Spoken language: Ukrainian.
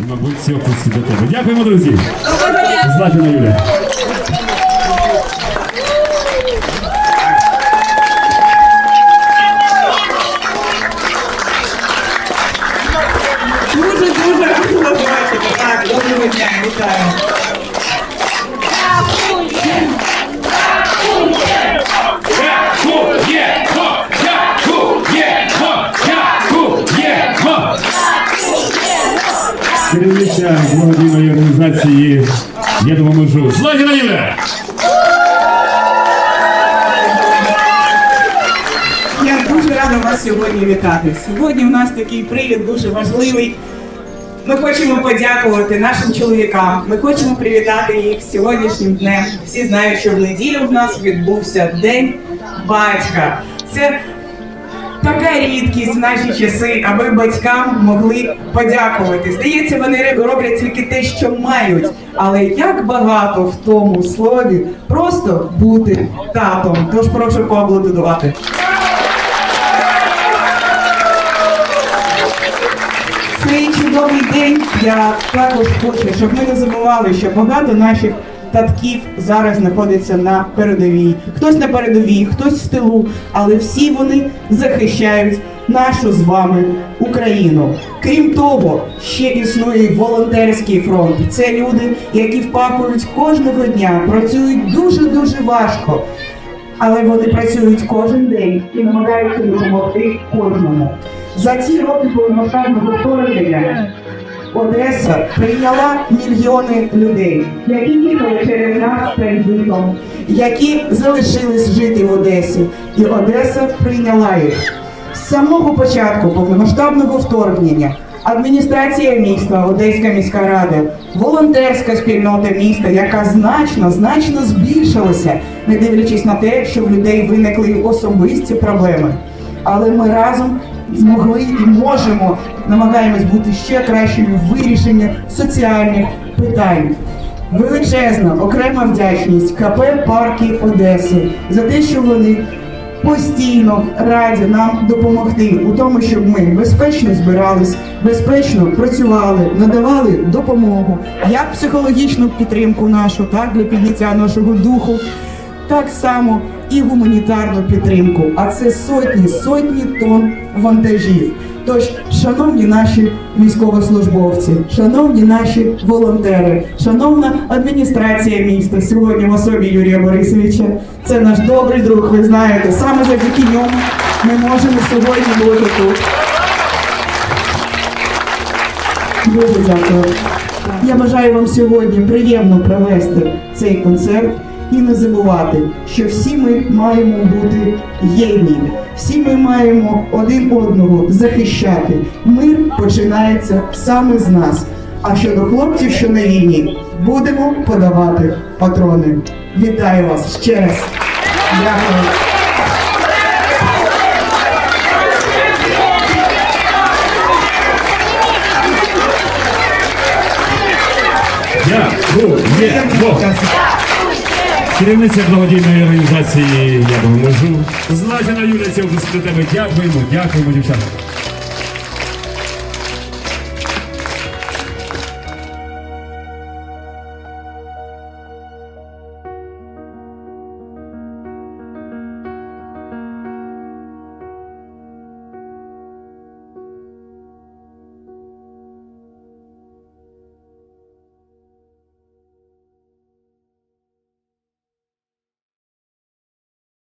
Мабуть, всі опуски до тебе. Дякуємо, друзі. Златіна Юля. Дуже дуже гарно бачити. Так, доброго дня, вітаю. Керівниця благодійної організації Я допоможу. Златіна Юля! Я дуже рада вас сьогодні вітати. Сьогодні у нас такий привід дуже важливий. Ми хочемо подякувати нашим чоловікам. Ми хочемо привітати їх сьогоднішнім днем. Всі знають, що в неділю в нас відбувся День батька. Це така рідкість в наші часи, аби батькам могли подякувати. Здається, вони роблять тільки те, що мають. Але як багато в тому слові просто бути татом. Тож прошу поаплодувати. цей чудовий день я також хочу, щоб ми не забували, що багато наших татків зараз знаходиться на передовій. Хтось на передовій, хтось в тилу, але всі вони захищають нашу з вами Україну. Крім того, ще існує волонтерський фронт. Це люди, які впакують кожного дня, працюють дуже дуже важко. Але вони працюють кожен день і намагаються допомогти кожному. За ці роки повномасштабного вторгнення Одеса прийняла мільйони людей, які їхали через нас транзитом, які залишились жити в Одесі, і Одеса прийняла їх. З самого початку повномасштабного вторгнення адміністрація міста, Одеська міська рада, волонтерська спільнота міста, яка значно, значно збільшилася, не дивлячись на те, що в людей виникли особисті проблеми. Але ми разом змогли і можемо намагаємось бути ще кращими в вирішенні соціальних питань. Величезна окрема вдячність КП Парки Одеси за те, що вони постійно раді нам допомогти у тому, щоб ми безпечно збирались, безпечно працювали, надавали допомогу, як психологічну підтримку нашу, так для підняття нашого духу, так само і гуманітарну підтримку. А це сотні, сотні тонн вантажів. Тож, шановні наші військовослужбовці, шановні наші волонтери, шановна адміністрація міста, сьогодні в особі Юрія Борисовича, це наш добрий друг. Ви знаєте, саме завдяки ньому ми можемо сьогодні бути тут. Дуже дякую. Я бажаю вам сьогодні приємно провести цей концерт і не забувати, що всі ми маємо бути єдні, всі ми маємо один одного захищати. Мир починається саме з нас. А щодо хлопців, що на війні, будемо подавати патрони. Вітаю вас ще раз. Дякую. Дякуємо! Керівниця благодійної організації Я допоможу. Златіна до тебе. Дякуємо, дякуємо, дівчата.